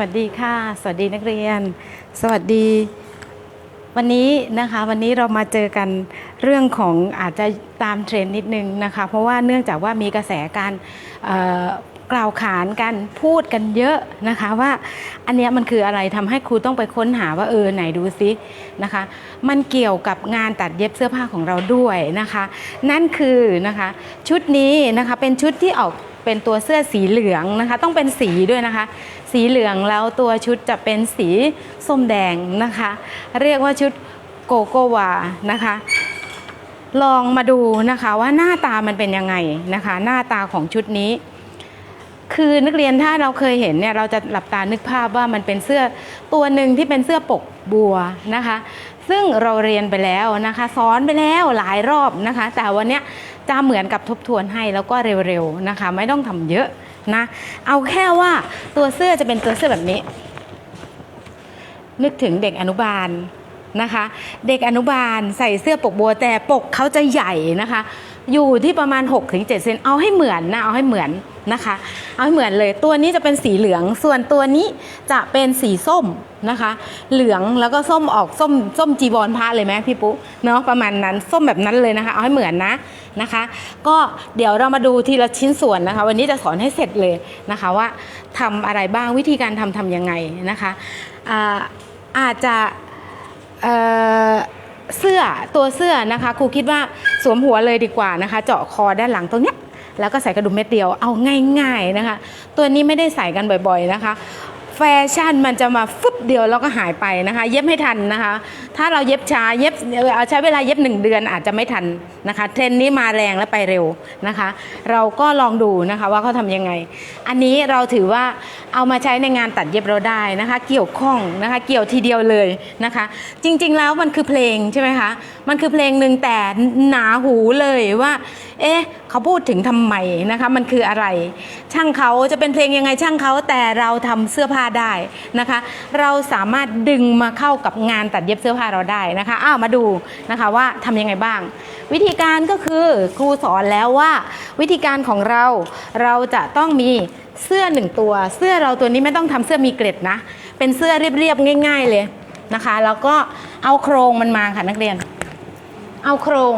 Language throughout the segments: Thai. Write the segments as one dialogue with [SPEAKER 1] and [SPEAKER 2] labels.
[SPEAKER 1] วัสดีค่ะ สวัสดีนักเรียน สวัสดี วันนี้นะคะวันนี้เรามาเจอกันเรื่องของอาจจะตามเทรนด์นิดนึงนะคะ เพราะว่าเนื่องจากว่ามีกระแสการกล่าวขานกันพูดกันเยอะนะคะว่าอันนี้มันคืออะไรทำให้ครูต้องไปค้นหาว่าเออไหนดูซินะคะ มันเกี่ยวกับงานตัดเย็บเสื้อผ้าของเราด้วยนะคะ นั่นคือนะคะชุดนี้นะคะเป็นชุดที่ออกเป็นตัวเสื้อสีเหลืองนะคะ ต้องเป็นสีด้วยนะคะ สีเหลืองแล้วตัวชุดจะเป็นสีส้มแดงนะคะ เรียกว่าชุดโกโกวานะคะ ลองมาดูนะคะว่าหน้าตามันเป็นยังไงนะคะ หน้าตาของชุดนี้ คือนักเรียนถ้าเราเคยเห็นเนี่ยเราจะหลับตานึกภาพว่ามันเป็นเสื้อตัวหนึ่งที่เป็นเสื้อปกบัวนะคะซึ่งเราเรียนไปแล้วนะคะสอนไปแล้วหลายรอบนะคะ แต่วันนี้จะเหมือนกับทบทวนให้แล้วก็เร็วๆนะคะ ไม่ต้องทำเยอะ นะ เอาแค่ว่าตัวเสื้อจะเป็นตัวเสื้อแบบนี้ นึกถึงเด็กอนุบาลนะคะ เด็กอนุบาลใส่เสื้อปกบัวแต่ปกเขาจะใหญ่นะคะ อยู่ที่ประมาณ 6-7เซนเอาให้เหมือนนะเอาให้เหมือน นะคะ เอาให้เหมือนเลยตัวนี้จะเป็นสีเหลือง ส่วนตัวนี้จะเป็นสีส้มนะคะ เหลืองแล้วก็ส้มออกส้มส้มจีบอลพระเลยไหมพี่ปุ๊เนาะประมาณนั้นส้มแบบนั้นเลยนะคะ เอาให้เหมือนนะนะคะ ก็เดี๋ยวเรามาดูทีละชิ้นส่วนนะคะ วันนี้จะสอนให้เสร็จเลยนะคะว่าทำอะไรบ้างวิธีการทำทำยังไงนะคะอาอาจจะเเสื้อตัวเสื้อนะคะครูคิดว่าสวมหัวเลยดีกว่านะคะ เจาะคอด้านหลังตรงเนี้ย แล้วก็ใส่กระดุมเม็ดเดียวเอาง่ายๆนะคะ ตัวนี้ไม่ได้ใส่กันบ่อยๆนะคะ แฟชั่นมันจะมาฟึบเดียวแล้วก็หายไปนะคะ เย็บให้ทันนะคะ ถ้าเราเย็บช้าเย็บเอ่อใช้เวลาเย็บหนึ่งเดือนอาจจะไม่ทันนะคะ เทรนนี้มาแรงและไปเร็วนะคะ เราก็ลองดูนะคะว่าเขาทำยังไง อันนี้เราถือว่าเอามาใช้ในงานตัดเย็บเราได้นะคะ เกี่ยวข้องนะคะเกี่ยวทีเดียวเลยนะคะ จริงๆแล้วมันคือเพลงใช่ไหมคะมันคือเพลงหนึ่งแต่หนาหูเลยว่า เอ๊ะเขาพูดถึงทำไมนะคะ มันคืออะไร ช่างเขาจะเป็นเพลงยังไงช่างเขาแต่เราทำเสื้อผ้าได้นะคะ เราสามารถดึงมาเข้ากับงานตัดเย็บเสื้อผ้าเราได้นะคะอ้าวมาดูนะคะว่าทำยังไงบ้าง วิธีการก็คือครูสอนแล้วว่า วิธีการของเราเราจะต้องมีเสื้อหนึ่งตัว เสื้อเราตัวนี้ไม่ต้องทำเสื้อมีเกล็ดนะ เป็นเสื้อเรียบๆง่าย ๆเลยนะคะ แล้วก็เอาโครงมันมาค่ะนักเรียน เอาโครง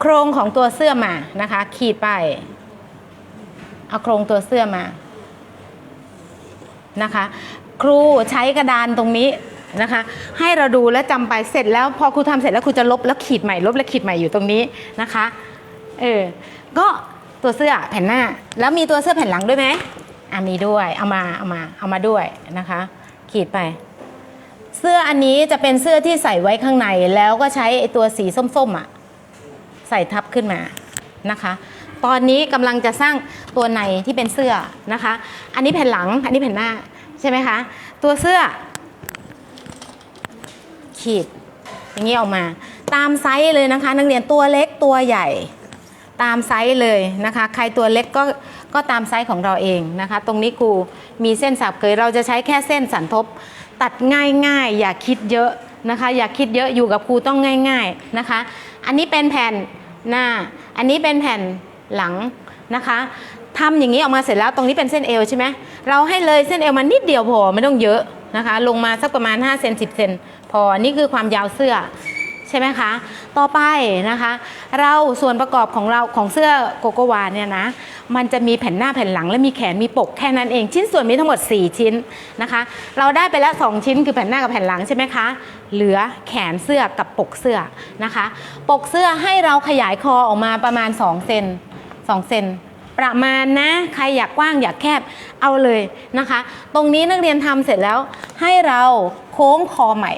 [SPEAKER 1] โครงของตัวเสื้อมานะคะ ขีดไป เอาโครงตัวเสื้อมา นะคะ ครูใช้กระดานตรงนี้นะคะ ให้เราดูและจำไปเสร็จแล้วพอครูทำเสร็จแล้วครูจะลบแล้วขีดใหม่ลบแล้วขีดใหม่อยู่ตรงนี้นะคะเออก็ตัวเสื้อแผ่นหน้า แล้วมีตัวเสื้อแผ่นหลังด้วยไหมอะมีด้วยเอามาเอามาเอามาด้วยนะคะ ขีดไป เสื้ออันนี้จะเป็นเสื้อที่ใส่ไว้ข้างในแล้วก็ใช้ไอ้ตัวสีส้มๆอะใส่ทับขึ้นมานะคะ ตอนนี้กำลังจะสร้าง ตัวในที่เป็นเสื้อนะคะ อันนี้แผ่นหลัง อันนี้แผ่นหน้าใช่ไหมคะ ตัวเสื้อ ขีด อย่างนี้ออกมา ตามไซส์เลยนะคะ นักเรียนตัวเล็กตัวใหญ่ตามไซส์เลยนะคะ ใครตัวเล็กก็ก็ตามไซส์ของเราเองนะคะ ตรงนี้ครูมีเส้นสับเกยเราจะใช้แค่เส้นสันทบ ตัดง่ายๆ อย่าคิดเยอะนะคะ อย่าคิดเยอะอยู่กับครูต้องง่าย ๆนะคะ อันนี้เป็นแผ่นหน้า อันนี้เป็นแผ่นหลังนะคะ ทำอย่างนี้ออกมาเสร็จแล้วตรงนี้เป็นเส้นเอวใช่ไหมเราให้เลยเส้นเอวมานิดเดียวพอไม่ต้องเยอะนะคะ ลงมาสักประมาณ5เซน10เซนพอนี่คือความยาวเสื้อใช่ไหมคะ ต่อไปนะคะ เราส่วนประกอบของเราของเสื้อโกโกวาเนี่ยนะ มันจะมีแผ่นหน้าแผ่นหลังและมีแขนมีปกแค่นั้นเอง ชิ้นส่วนมีทั้งหมด 4 ชิ้นนะคะ เราได้ไปแล้ว 2 ชิ้นคือแผ่นหน้ากับแผ่นหลังใช่ไหมคะ เหลือแขนเสื้อกับปกเสื้อนะคะ ปกเสื้อให้เราขยายคอออกมาประมาณ2เซน2เซน ประมาณนะ ใครอยากกว้างอยากแคบเอาเลยนะคะ ตรงนี้นักเรียนทำเสร็จแล้วให้เราโค้งคอใหม่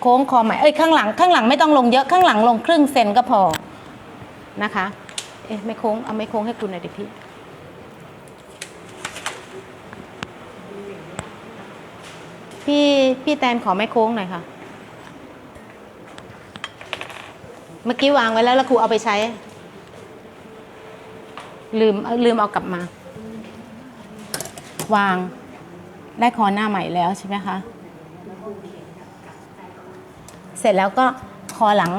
[SPEAKER 1] โค้งคอใหม่เอ้ยข้างหลังข้างหลังไม่ต้องลงเยอะข้างหลังลงครึ่งเซนก็พอนะคะเอ๊ะไม่โค้งเอาไม่โค้งให้คุณหน่อยดิพี่พี่พี่แตนขอไม่โค้งหน่อยค่ะเมื่อกี้วางไว้แล้วแล้วครูเอาไปใช้ ลืมลืมเอากลับมา วางได้คอหน้าใหม่แล้วใช่ไหมคะ เสร็จแล้วก็คอหลัง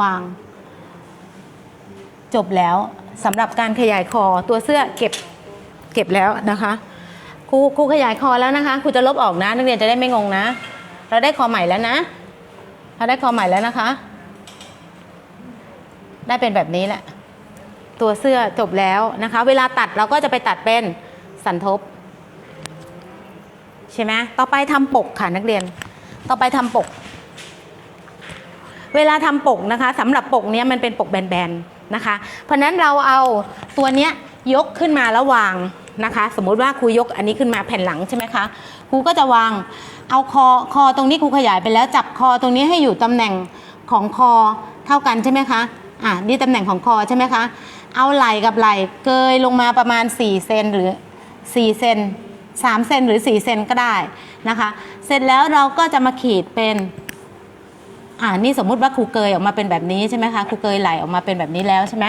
[SPEAKER 1] วาง จบแล้วสำหรับการขยายคอตัวเสื้อเก็บเก็บแล้วนะคะครูครูขยายคอแล้วนะคะครูจะลบออกนะ นักเรียนจะได้ไม่งงนะ เราได้คอใหม่แล้วนะ เราได้คอใหม่แล้วนะคะ ได้เป็นแบบนี้แหละ ตัวเสื้อจบแล้วนะคะ เวลาตัดเราก็จะไปตัดเป็นสันทบ ใช่ไหมต่อไปทำปกค่ะนักเรียน ต่อไปทำปก เวลาทำปกนะคะสำหรับปกเนี้ยมันเป็นปกแบนๆนะคะ เพราะฉะนั้นเราเอาตัวเนี้ยยกขึ้นมาแล้ววางนะคะ สมมุติว่าครูยกอันนี้ขึ้นมาแผ่นหลังใช่ไหมคะครูก็จะวางเอาคอคอตรงนี้ครูขยายไปแล้วจับคอตรงนี้ให้อยู่ตำแหน่งของคอเท่ากันใช่ไหมคะ อะนี่ตำแหน่งของคอใช่ไหมคะ เอาไหล่กับไหล่เกยลงมาประมาณ 4 เซนหรือ 4 เซน3เซนหรือ 4 เซนก็ได้นะคะ เสร็จแล้วเราก็จะมาขีดเป็นอ่านี่สมมุติว่าครูเกยออกมาเป็นแบบนี้ใช่ไหมคะครูเกยไหลออกมาเป็นแบบนี้แล้วใช่ไหม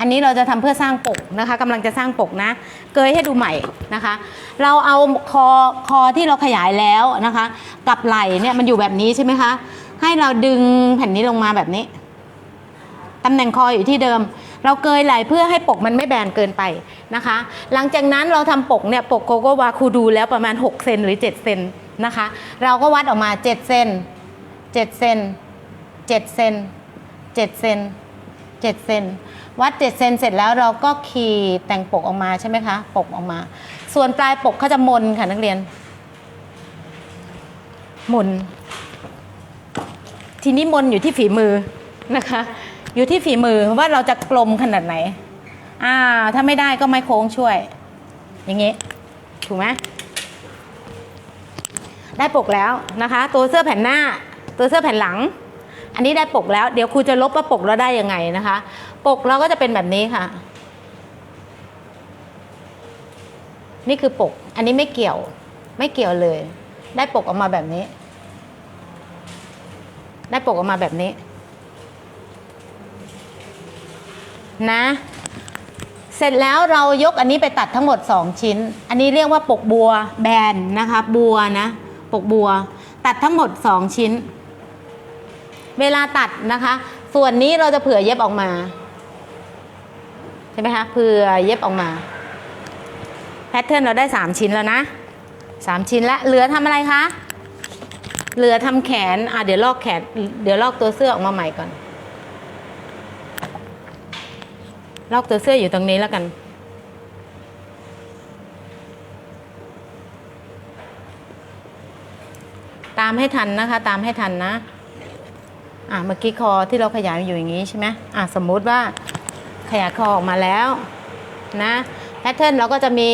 [SPEAKER 1] อันนี้เราจะทำเพื่อสร้างปกนะคะกำลังจะสร้างปกนะ เกยให้ดูใหม่นะคะ เราเอาคอคอที่เราขยายแล้วนะคะ กับไหล่เนี่ยมันอยู่แบบนี้ใช่ไหมคะ ให้เราดึงแผ่นนี้ลงมาแบบนี้ ตำแหน่งคออยู่ที่เดิม เราเกยไหลเพื่อให้ปกมันไม่แบนเกินไปนะคะ หลังจากนั้นเราทำปกเนี่ยปกโกโกวาคูดูแล้วประมาณ6เซนหรือ7เซนนะคะ เราก็วัดออกมา7เซนเจ็ดเซนเจ็ดเซนเจ็ดเซนเจ็ดเซนวัดเจ็ดเซนเสร็จแล้วเราก็ขีดแต่งปกออกมาใช่ไหมคะ ปกออกมา ส่วนปลายปกเขาจะมนค่ะนักเรียนมนทีนี้มนอยู่ที่ฝีมือนะคะ อยู่ที่ฝีมือว่าเราจะกลมขนาดไหน อ่า ถ้าไม่ได้ก็ไม้โค้งช่วย อย่างงี้ ถูกไหมได้ปกแล้วนะคะ ตัวเสื้อแผ่นหน้า ตัวเสื้อแผ่นหลัง อันนี้ได้ปกแล้ว เดี๋ยวครูจะลบว่าปกเราได้ยังไงนะคะ ปกเราก็จะเป็นแบบนี้ค่ะ นี่คือปก อันนี้ไม่เกี่ยว ไม่เกี่ยวเลย ได้ปกออกมาแบบนี้ ได้ปกออกมาแบบนี้ นะ เสร็จแล้วเรายกอันนี้ไปตัดทั้งหมด 2 ชิ้น อันนี้เรียกว่าปกบัวแบนนะคะบัวนะ ปกบัว ตัดทั้งหมด 2 ชิ้น เวลาตัดนะคะ ส่วนนี้เราจะเผื่อเย็บออกมาใช่ไหมคะเผื่อเย็บออกมาแพทเทิร์นเราได้ 3 ชิ้นแล้วนะ 3 ชิ้นแล้วเหลือทำอะไรคะเหลือทำแขนอะเดี๋ยวลอกแขน เดี๋ยวลอกตัวเสื้อออกมาใหม่ก่อน ลอกตัวเสื้ออยู่ตรงนี้แล้วกัน ตามให้ทันนะคะ ตามให้ทันนะ อะเมื่อกี้คอที่เราขยายอยู่อย่างนี้ใช่ไหมอะสมมุติว่าขยายคอออกมาแล้วนะแพทเทิร์นเราก็จะมี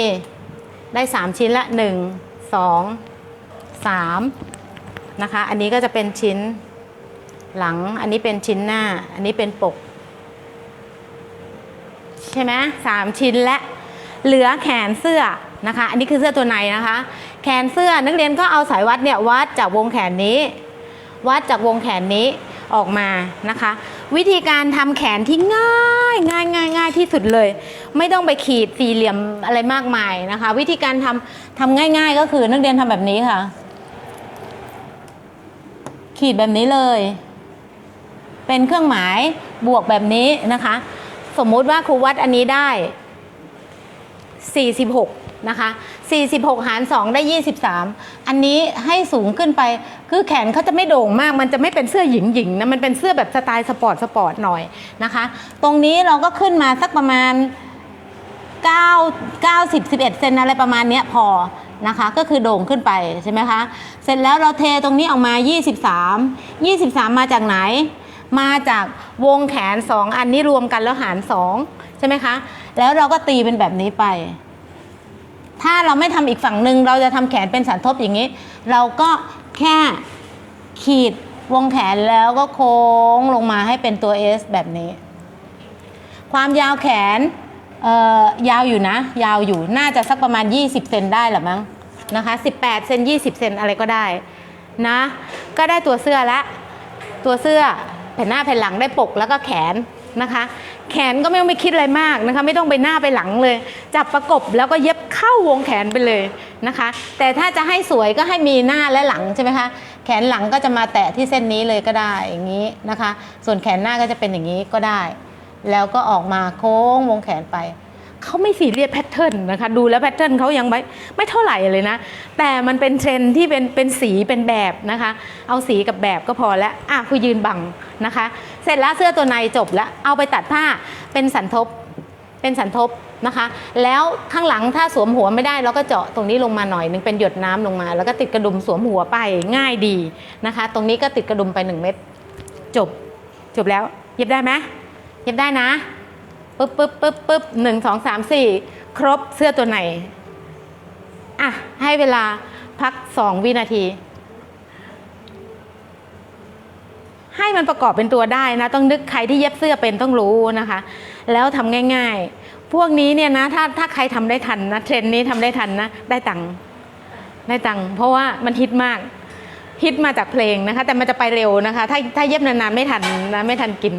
[SPEAKER 1] ได้ 3 ชิ้นละ 1 2 3 นะคะ อันนี้ก็จะเป็นชิ้นหลัง อันนี้เป็นชิ้นหน้า อันนี้เป็นปก ใช่ไหมสามชิ้นและเหลือแขนเสื้อนะคะ อันนี้คือเสื้อตัวในนะคะ แขนเสื้อนักเรียนก็เอาสายวัดเนี่ยวัดจากวงแขนนี้ วัดจากวงแขนนี้ออกมานะคะ วิธีการทำแขนที่ง่ายง่ายง่ายง่ายที่สุดเลย ไม่ต้องไปขีดสี่เหลี่ยมอะไรมากมายนะคะ วิธีการทำทำง่าย ๆ ก็คือนักเรียนทำแบบนี้ค่ะ ขีดแบบนี้เลย เป็นเครื่องหมายบวกแบบนี้นะคะ สมมุติว่าครูวัดอันนี้ได้ 46 นะคะ 46 หาร 2 ได้ 23 อันนี้ให้สูงขึ้นไป คือแขนเขาจะไม่โด่งมาก มันจะไม่เป็นเสื้อหญิงหญิงๆนะ มันเป็นเสื้อแบบสไตล์สปอร์ตสปอร์ตหน่อยนะคะ ตรงนี้เราก็ขึ้นมาสักประมาณ 9 9 10 11 เซนอะไรประมาณเนี้ยพอนะคะ ก็คือโด่งขึ้นไปใช่ไหมคะ เสร็จแล้วเราเทตรงนี้ออกมา 23 23 มาจากไหน มาจากวงแขน 2 อันนี้รวมกันแล้วหาร 2 ใช่ไหมคะ แล้วเราก็ตีเป็นแบบนี้ไป ถ้าเราไม่ทำอีกฝั่งหนึ่งเราจะทำแขนเป็นสันทบอย่างนี้ เราก็แค่ขีดวงแขนแล้วก็โค้งลงมาให้เป็นตัว S แบบนี้ ความยาวแขนเอ่อยาวอยู่นะ ยาวอยู่น่าจะสักประมาณ 20 เซนได้หรือมั้งนะคะ18 เซน 20 เซนอะไรก็ได้นะ ก็ได้ตัวเสื้อละ ตัวเสื้อ แผ่นหน้าแผ่นหลังได้ปกแล้วก็แขนนะคะ แขนก็ไม่ต้องไปคิดอะไรมากนะคะ ไม่ต้องไปหน้าไปหลังเลย จับประกบแล้วก็เย็บเข้าวงแขนไปเลยนะคะ แต่ถ้าจะให้สวยก็ให้มีหน้าและหลังใช่ไหมคะแขนหลังก็จะมาแตะที่เส้นนี้เลยก็ได้อย่างนี้นะคะ ส่วนแขนหน้าก็จะเป็นอย่างนี้ก็ได้ แล้วก็ออกมาโค้งวงแขนไป เขาไม่สีเรียสแพทเทิร์นนะคะ ดูแล้วแพทเทิร์นเขายังไม่ไม่เท่าไหร่เลยนะ แต่มันเป็นเทรนที่เป็นเป็นสีเป็นแบบนะคะ เอาสีกับแบบก็พอแล้วอะคือยืนบังนะคะ เสร็จแล้วเสื้อตัวในจบแล้วเอาไปตัดผ้าเป็นสันทบเป็นสันทบนะคะ แล้วข้างหลังถ้าสวมหัวไม่ได้เราก็เจาะตรงนี้ลงมาหน่อยหนึงเป็นหยดน้ำลงมา แล้วก็ติดกระดุมสวมหัวไปง่ายดีนะคะ ตรงนี้ก็ติดกระดุมไปหนึ่งเม็ดจบ จบแล้ว เย็บได้ไหมเย็บได้นะ ปึ๊บปึ๊บปึ๊บปึ๊บหนึ่งสองสามสี่ครบเสื้อตัวไหน อะ ให้เวลาพักสองวินาที ให้มันประกอบเป็นตัวได้นะ ต้องนึกใครที่เย็บเสื้อเป็นต้องรู้นะคะ แล้วทำง่าย ๆ พวกนี้เนี่ยนะ ถ้าถ้าใครทำได้ทันนะเทรนนี้ทำได้ทันนะ ได้ตังค์ได้ตังค์เพราะว่ามันฮิตมากฮิตมาจากเพลงนะคะ แต่มันจะไปเร็วนะคะ ถ้าถ้าเย็บนานๆไม่ทันนะไม่ทันกิน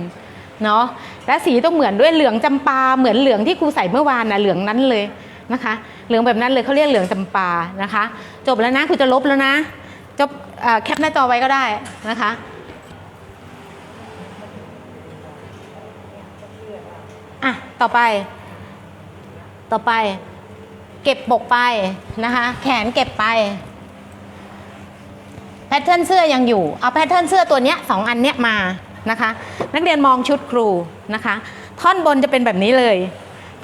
[SPEAKER 1] เนาะและสีต้องเหมือนด้วยเหลืองจำปาเหมือนเหลืองที่ครูใส่เมื่อวานนะเหลืองนั้นเลยนะคะ เหลืองแบบนั้นเลยเขาเรียกเหลืองจำปานะคะ จบแล้วนะครูจะลบแล้วนะจบแคปหน้าจอไว้ก็ได้นะคะอะต่อไป ต่อไป เก็บปกไปนะคะ แขนเก็บไปแพทเทิร์นเสื้อยังอยู่ เอาแพทเทิร์นเสื้อตัวเนี้ยสองอันเนี้ยมา นะคะ นักเรียนมองชุดครูนะคะ ท่อนบนจะเป็นแบบนี้เลย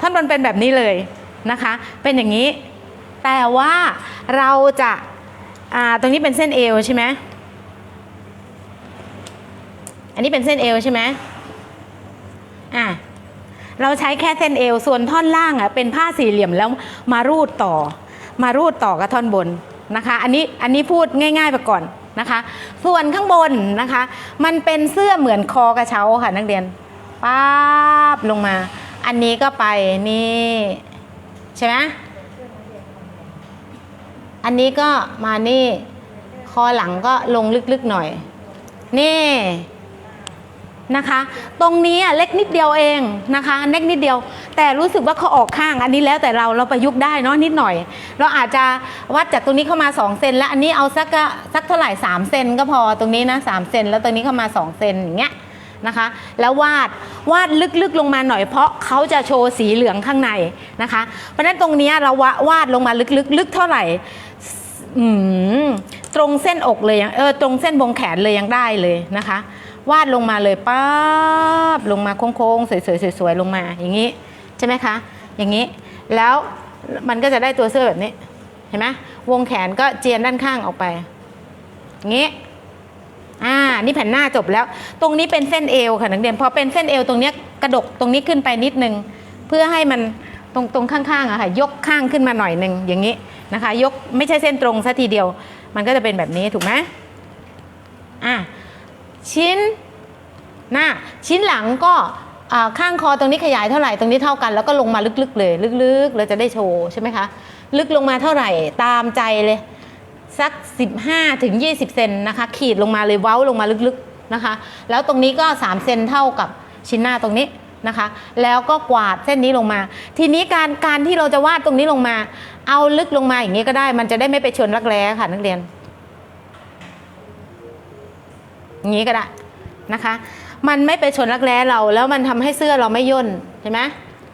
[SPEAKER 1] ท่อนบนเป็นแบบนี้เลยนะคะ เป็นอย่างนี้ แต่ว่าเราจะาตรงนี้เป็นเส้นเอวใช่ไหมอันนี้เป็นเส้นเอวใช่ไหมอะเราใช้แค่เส้นเอวส่วนท่อนล่างอะเป็นผ้าสี่เหลี่ยมแล้วมารูดต่อ มารูดต่อกับท่อนบนนะคะ อันนี้อันนี้พูดง่าย ๆไปก่อน นะคะ ส่วนข้างบนนะคะ มันเป็นเสื้อเหมือนคอกระเช้าค่ะนักเรียนป๊าบลงมา อันนี้ก็ไปนี่ใช่ไหมอันนี้ก็มานี่ คอหลังก็ลงลึกๆหน่อย นี่ นะคะ ตรงนี้เล็กนิดเดียวเองนะคะเล็กนิดเดียว แต่รู้สึกว่าเขาออกข้าง อันนี้แล้วแต่เราเราประยุกต์ได้เนาะนิดหน่อย เราอาจจะวัดจากตรงนี้เข้ามา 2 เซนแล้วอันนี้เอาสักสักเท่าไหร่ 3 เซนก็พอตรงนี้นะ3เซนแล้วตรงนี้เข้ามา 2 เซนอย่างเงี้ยนะคะ แล้ววาดวาดลึกๆลงมาหน่อยเพราะเขาจะโชว์สีเหลืองข้างในนะคะ เพราะฉะนั้นตรงนี้เราวาวาดลงมาลึกๆ ลึกเท่าไหร่ตรงเส้นอกเลยยังเออตรงเส้นวงแขนเลยยังได้เลยนะคะ วาดลงมาเลยป๊าบลงมาโค้งๆสวยๆสวยๆลงมาอย่างนี้ใช่ไหมคะอย่างนี้แล้วมันก็จะได้ตัวเสื้อแบบนี้เห็นไหมวงแขนก็เจียนด้านข้างออกไปอย่างนี้อ่านี่แผ่นหน้าจบแล้ว ตรงนี้เป็นเส้นเอวค่ะนักเรียนพอเป็นเส้นเอวตรงนี้กระดกตรงนี้ขึ้นไปนิดนึงเพื่อให้มันตรงตรงข้างๆอะค่ะยกข้างขึ้นมาหน่อยหนึ่งอย่างนี้นะคะ ยกไม่ใช่เส้นตรงซะทีเดียว มันก็จะเป็นแบบนี้ถูกไหมอะ ชิ้นหน้าชิ้นหลังก็ข้างคอตรงนี้ขยายเท่าไหร่ตรงนี้เท่ากันแล้วก็ลงมาลึกๆ เลยลึกๆเราจะได้โชว์ใช่ไหมคะลึกลงมาเท่าไหร่ตามใจเลยสัก 15ถึง20 เซนนะคะ ขีดลงมาเลยเว้าลงมาลึกๆนะคะ แล้วตรงนี้ก็ 3 เซนเท่ากับชิ้นหน้าตรงนี้นะคะ แล้วก็กวาดเส้นนี้ลงมา ทีนี้การการที่เราจะวาดตรงนี้ลงมา เอาลึกลงมาอย่างนี้ก็ได้ มันจะได้ไม่ไปชนรักแร้ค่ะนักเรียน อย่า งนี้ก็ได้นะคะ มันไม่ไปชนรักแร้เรา แล้วมันทำให้เสื้อเราไม่ย่นใช่ไหม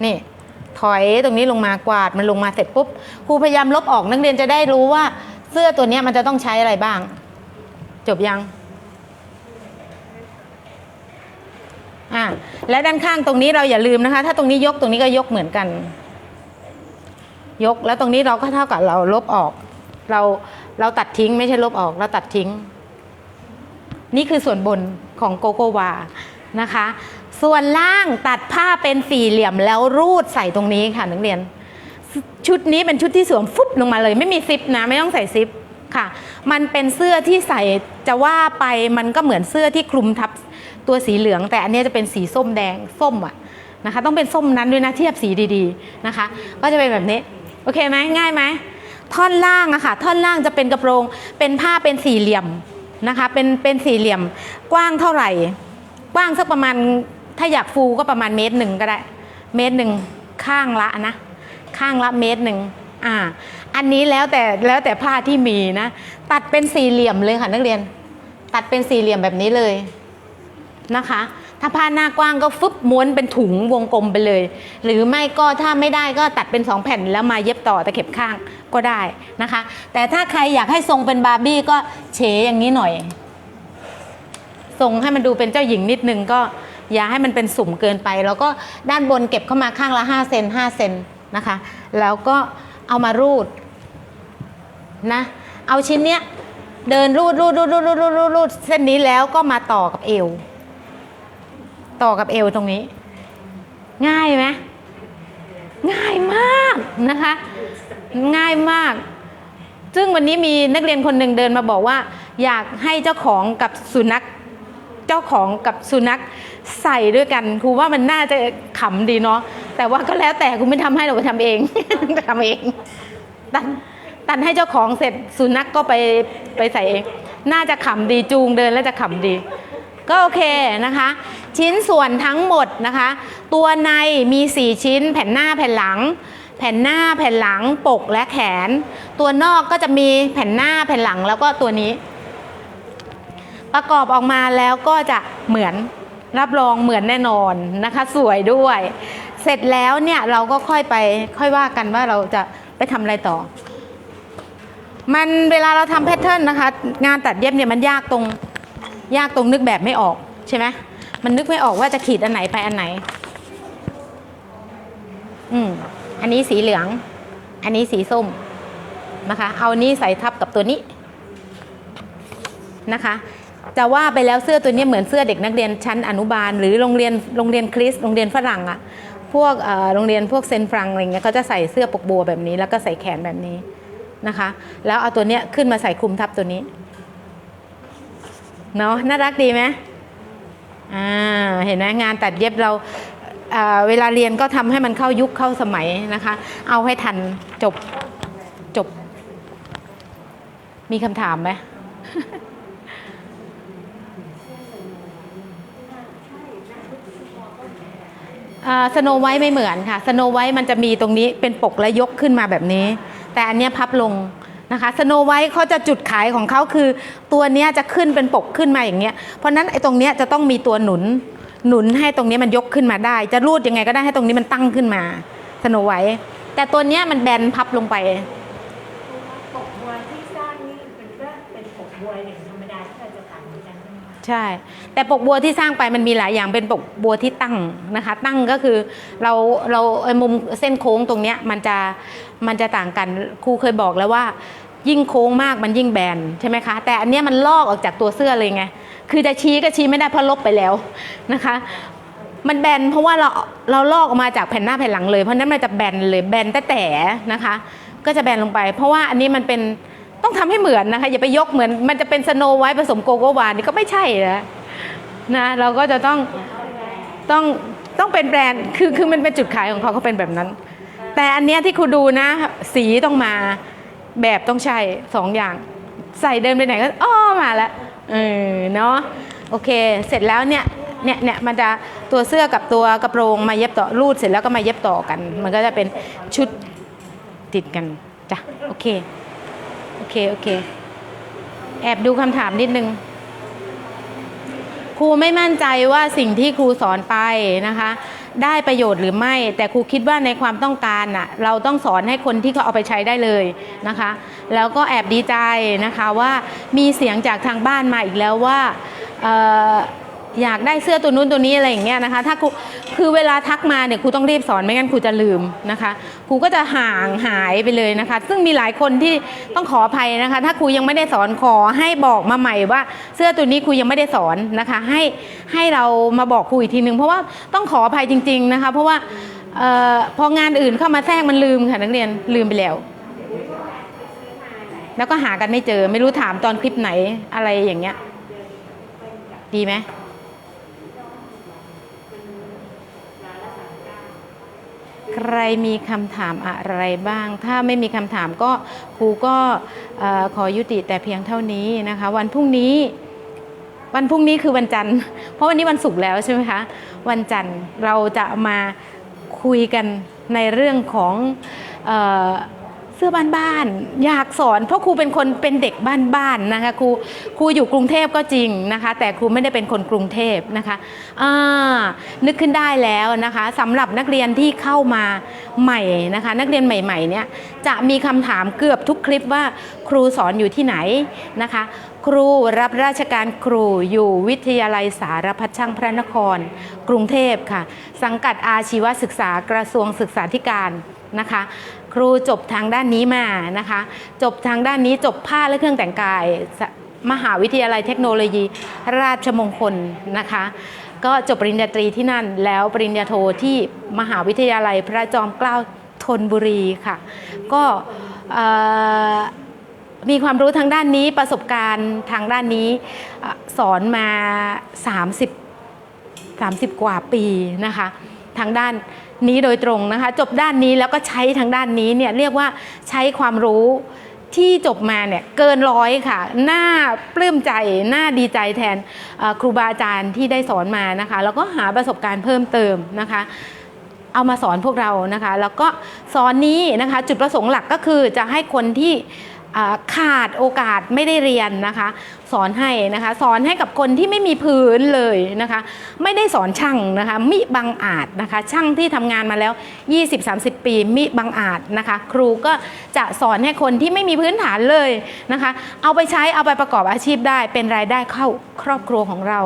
[SPEAKER 1] นี่ถอยตรงนี้ลงมากวาดมันลงมาเสร็จปุ๊บครูพยายามลบออกนักเรียนจะได้รู้ว่าเสื้อตัวนี้มันจะต้องใช้อะไรบ้าง จบยังอะและด้านข้างตรงนี้เราอย่าลืมนะคะ ถ้าตรงนี้ยกตรงนี้ก็ยกเหมือนกัน ยกแล้วตรงนี้เราก็เท่ากับเราลบออก เราเราตัดทิ้งไม่ใช่ลบออกเราตัดทิ้ง นี่คือส่วนบนของโกโกวานะคะ ส่วนล่างตัดผ้าเป็นสี่เหลี่ยมแล้วรูดใส่ตรงนี้ค่ะนักเรียน ชุดนี้เป็นชุดที่สวมฟุบลงมาเลย ไม่มีซิปนะไม่ต้องใส่ซิปค่ะ มันเป็นเสื้อที่ใส่จะว่าไปมันก็เหมือนเสื้อที่คลุมทับตัวสีเหลือง แต่อันนี้จะเป็นสีส้มแดงส้มอะนะคะ ต้องเป็นส้มนั้นด้วยนะเทียบสีดีๆนะคะ ก็จะเป็นแบบนี้โอเคไหมง่ายไหมท่อนล่างอะค่ะท่อนล่างจะเป็นกระโปรงเป็นผ้าเป็นสี่เหลี่ยม นะคะเป็นเป็นสี่เหลี่ยมกว้างเท่าไหร่ กว้างสักประมาณถ้าอยากฟูก็ประมาณเมตรหนึ่งก็ได้ เมตรหนึ่งข้างละนะ ข้างละเมตรหนึ่งอ่า อันนี้แล้วแต่แล้วแต่ผ้าที่มีนะ ตัดเป็นสี่เหลี่ยมเลยค่ะนักเรียน ตัดเป็นสี่เหลี่ยมแบบนี้เลย นะคะ
[SPEAKER 2] ถ้าผ้าหน้ากว้างก็ฟึบม้วนเป็นถุงวงกลมไปเลย หรือไม่ก็ถ้าไม่ได้ก็ตัดเป็น 2 แผ่นแล้วมาเย็บต่อตะเข็บข้างก็ได้นะคะ แต่ถ้าใครอยากให้ทรงเป็นบาร์บี้ก็เฉอย่างนี้หน่อย ทรงให้มันดูเป็นเจ้าหญิงนิดนึงก็อย่าให้มันเป็นสุ่มเกินไป แล้วก็ด้านบนเก็บเข้ามาข้างละ 5 เซน5เซนนะคะ แล้วก็เอามารูดนะ เอาชิ้นเนี้ยเดินรูดรูดรูดรูดรูดรูดรูดเส้นนี้แล้วก็มาต่อกับเอว ต่อกับเอวตรงนี้ ง่ายไหมง่ายมากนะคะ ง่ายมาก ซึ่งวันนี้มีนักเรียนคนหนึ่งเดินมาบอกว่า อยากให้เจ้าของกับสุนัขเจ้าของกับสุนัขใส่ด้วยกันครูว่ามันน่าจะขำดีเนาะแต่ว่าก็แล้วแต่ครูไม่ทำให้เราไปทำเองทำเองตันตันให้เจ้าของเสร็จสุนัขกก็ไปไปใส่เอง น่าจะขำดีจูงเดินแล้วจะขำดี ก็โอเคนะคะ ชิ้นส่วนทั้งหมดนะคะ ตัวในมี 4 ชิ้น แผ่นหน้าแผ่นหลัง แผ่นหน้าแผ่นหลังปกและแขน ตัวนอกก็จะมีแผ่นหน้าแผ่นหลังแล้วก็ตัวนี้ ประกอบออกมาแล้วก็จะเหมือนรับรองเหมือนแน่นอนนะคะ สวยด้วย เสร็จแล้วเนี่ยเราก็ค่อยไปค่อยว่ากันว่าเราจะไปทำอะไรต่อ มันเวลาเราทำแพทเทิร์นนะคะ งานตัดเย็บเนี่ยมันยากตรง ยากตรงนึกแบบไม่ออกใช่ไหมมันนึกไม่ออกว่าจะขีดอันไหนไปอันไหน อืมอันนี้สีเหลือง อันนี้สีส้มนะคะ เอานี้ใส่ทับกับตัวนี้นะคะจะว่าไปแล้วเสื้อตัวนี้เหมือนเสื้อเด็กนักเรียนชั้นอนุบาล หรือโรงเรียนโรงเรียนคริสโรงเรียนฝรั่งอะพวกโรงเรียนพวกเซนฟรังอะไรเงี้ยเขาจะใส่เสื้อปกบัวแบบนี้ แล้วก็ใส่แขนแบบนี้นะคะ แล้วเอาตัวเนี้ยขึ้นมาใส่คลุมทับตัวนี้ เนาะน่ารักดีไหมอ่าเห็นไหมงานตัดเย็บเราเเวลาเรียนก็ทำให้มันเข้ายุคเข้าสมัยนะคะ เอาให้ทันจบจบ มีคำถามไหมสโนไวท์ไม่เหมือนค่ะ สโนไวท์มันจะมีตรงนี้เป็นปกและยกขึ้นมาแบบนี้ แต่อันนี้พับลง นะคะสโนไวท์เขาจะจุดขายของเขาคือ ตัวนี้จะขึ้นเป็นปกขึ้นมาอย่างเงี้ยเพราะนั้นไอ้ตรงเนี้ยจะต้องมีตัวหนุนหนุนให้ตรงนี้มันยกขึ้นมาได้ จะรูดยังไงก็ได้ให้ตรงนี้มันตั้งขึ้นมาสโนไวท์แต่ตัวเนี้ยมันแบนพับลงไป
[SPEAKER 3] กบัวที่สร้างนี่มันก็เป็นปกบัวอย่างธรรมดาที่เราจะตัดเหมือนกัน ใช่
[SPEAKER 1] แต่ปกบัวที่สร้างไปมันมีหลายอย่างเป็นปกบัวที่ตั้งนะคะ ตั้งก็คือเราเราไอ้มุมเส้นโค้งตรงเนี้ยมันจะมันจะต่างกันครูเคยบอกแล้วว่า ยิ่งโค้งมากมันยิ่งแบนใช่ไหมคะ แต่อันเนี้ยมันลอกออกจากตัวเสื้อเลยไงคือจะชี้ก็ชี้ไม่ได้เพราะลบไปแล้วนะคะ มันแบนเพราะว่าเราเราลอกออกมาจากแผ่นหน้าแผ่นหลังเลยเพราะฉะนั้นมันจะแบนเลยแบนแต่แต่นะคะ ก็จะแบนลงไป เพราะว่าอันนี้มันเป็น ต้องทำให้เหมือนนะคะอย่าไปยกเหมือนมันจะเป็นสโนไว้ผสมโกโก้วานี่ก็ไม่ใช่นะนะเราก็จะต้องต้องต้องเป็นแบรนด์คือคือมันเป็นจุดขายของเขาเขาเป็นแบบนั้น แต่อันเนี้ยที่ครูดูนะ สีต้องมาแบบต้องใช่สองอย่าง ใส่เดินไปไหนก็อ้อมาแล้วเออเนาะโอเค เสร็จแล้วเนี่ยเนี่ยเนี่ยมันจะตัวเสื้อกับตัวกระโปรงมาเย็บต่อรูดเสร็จแล้วก็มาเย็บต่อกัน มันก็จะเป็นชุดติดกันจ้ะโอเค โอเค โอเค แอบดูคำถามนิดนึง ครูไม่มั่นใจว่าสิ่งที่ครูสอนไปนะคะ ได้ประโยชน์หรือไม่ แต่ครูคิดว่าในความต้องการน่ะเราต้องสอนให้คนที่เขาเอาไปใช้ได้เลยนะคะ แล้วก็แอบดีใจนะคะว่ามีเสียงจากทางบ้านมาอีกแล้วว่า อยากได้เสื้อตัวนู้นตัวนี้อะไรอย่างเงี้ยนะคะ ถ้าครูคือเวลาทักมาเนี่ยครูต้องรีบสอนไม่งั้นครูจะลืมนะคะครูก็จะห่างหายไปเลยนะคะ ซึ่งมีหลายคนที่ต้องขออภัยนะคะ ถ้าครูยังไม่ได้สอนขอให้บอกมาใหม่ว่า เสื้อตัวนี้ครูยังไม่ได้สอนนะคะ ให้ให้เรามาบอกครูอีกทีนึงเพราะว่าต้องขออภัยจริง ๆนะคะ เพราะว่าเออพองานอื่นเข้ามาแทรกมันลืมค่ะนักเรียนลืมไปแล้ว แล้วก็หากันไม่เจอ ไม่รู้ถามตอนคลิปไหนอะไรอย่างเงี้ย ดีไหม ใครมีคำถามอะไรบ้าง ถ้าไม่มีคำถามก็ครูก็ขอยุติแต่เพียงเท่านี้นะคะ วันพรุ่งนี้วันพรุ่งนี้คือวันจันทร์ เพราะวันนี้วันศุกร์แล้วใช่ไหมคะ วันจันทร์เราจะมาคุยกันในเรื่องของ เสื้อบ้านๆอยากสอนเพราะครูเป็นคนเป็นเด็กบ้านๆนะคะครูครูอยู่กรุงเทพก็จริงนะคะ แต่ครูไม่ได้เป็นคนกรุงเทพนะคะอ่านึกขึ้นได้แล้วนะคะสำหรับนักเรียนที่เข้ามาใหม่นะคะ นักเรียนใหม่ๆเนี่ยจะมีคำถามเกือบทุกคลิปว่าครูสอนอยู่ที่ไหนนะคะ ครูรับราชการครูอยู่วิทยาลัยสารพัดช่างพระนคร กรุงเทพค่ะ สังกัดอาชีวศึกษากระทรวงศึกษาธิการนะคะ ครูจบทางด้านนี้มานะคะ จบทางด้านนี้จบผ้าและเครื่องแต่งกาย มหาวิทยาลัยเทคโนโลยี ราชมงคลนะคะ ก็จบปริญญาตรีที่นั่น แล้วปริญญาโทที่มหาวิทยาลัยพระจอมเกล้าธนบุรีค่ะ ก็มีความรู้ทางด้านนี้ประสบการณ์ทางด้านนี้เอ่อสอนมา 30 30 กว่าปีนะคะ ทางด้าน นี้โดยตรงนะคะ จบด้านนี้แล้วก็ใช้ทางด้านนี้เนี่ยเรียกว่าใช้ความรู้ที่จบมาเนี่ยเกินร้อยค่ะ น่าปลื้มใจ น่าดีใจแทนครูบาอาจารย์ที่ได้สอนมานะคะ แล้วก็หาประสบการณ์เพิ่มเติมนะคะ เอามาสอนพวกเรานะคะ แล้วก็สอนนี้นะคะจุดประสงค์หลักก็คือจะให้คนที่ขาดโอกาสไม่ได้เรียนนะคะ สอนให้นะคะ สอนให้กับคนที่ไม่มีพื้นเลยนะคะ ไม่ได้สอนช่างนะคะมิบังอาจนะคะ ช่างที่ทำงานมาแล้ว 20-30 ปีมิบังอาจนะคะ ครูก็จะสอนให้คนที่ไม่มีพื้นฐานเลยนะคะ เอาไปใช้เอาไปประกอบอาชีพได้เป็นรายได้เข้าครอบครัวของเรา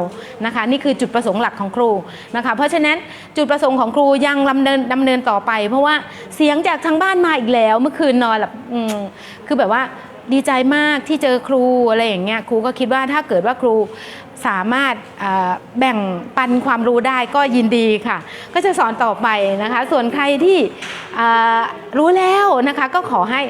[SPEAKER 1] นะคะ นี่คือจุดประสงค์หลักของครูนะคะ เพราะฉะนั้นจุดประสงค์ของครูยังดำเนินดำเนินต่อไป เพราะว่าเสียงจากทางบ้านมาอีกแล้ว เมื่อคืนนอนหลับคือแบบว่า ดีใจมากที่เจอครูอะไรอย่างเงี้ยครูก็คิดว่าถ้าเกิดว่าครูสามารถแบ่งปันความรู้ได้ก็ยินดีค่ะ ก็จะสอนต่อไปนะคะ ส่วนใครที่รู้แล้วนะคะก็ขอให้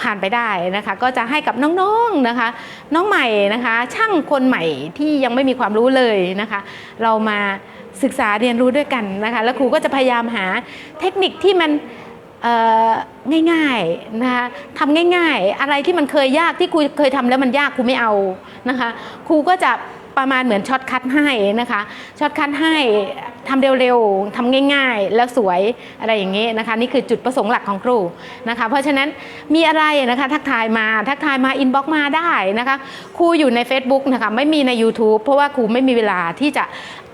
[SPEAKER 1] ผ่านไปได้นะคะ ก็จะให้กับน้องๆนะคะ น้องใหม่นะคะ ช่างคนใหม่ที่ยังไม่มีความรู้เลยนะคะ เรามาศึกษาเรียนรู้ด้วยกันนะคะ แล้วครูก็จะพยายามหาเทคนิคที่มัน ง่ายๆนะคะทำง่ายๆ อะไรที่มันเคยยากที่ครูเคยทำแล้วมันยากครูไม่เอานะคะครูก็จะประมาณเหมือนช็อตคัทให้นะคะช็อตคัทให้ทำเร็วๆทำง่าย ๆ แล้วสวยอะไรอย่างเงี้ยนะคะ นี่คือจุดประสงค์หลักของครูนะคะ เพราะฉะนั้นมีอะไรนะคะทักทายมาทักทายมาอินบ็อกมาได้นะคะครูอยู่ใน Facebook นะคะไม่มีใน YouTube เพราะว่าครูไม่มีเวลาที่จะ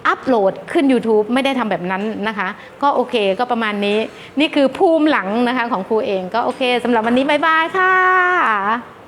[SPEAKER 1] อัปโหลดขึ้น YouTube ไม่ได้ทำแบบนั้นนะคะ ก็โอเคก็ประมาณนี้ นี่คือภูมิหลังนะคะของครูเองก็โอเคสำหรับวันนี้บ๊ายบายค่ะ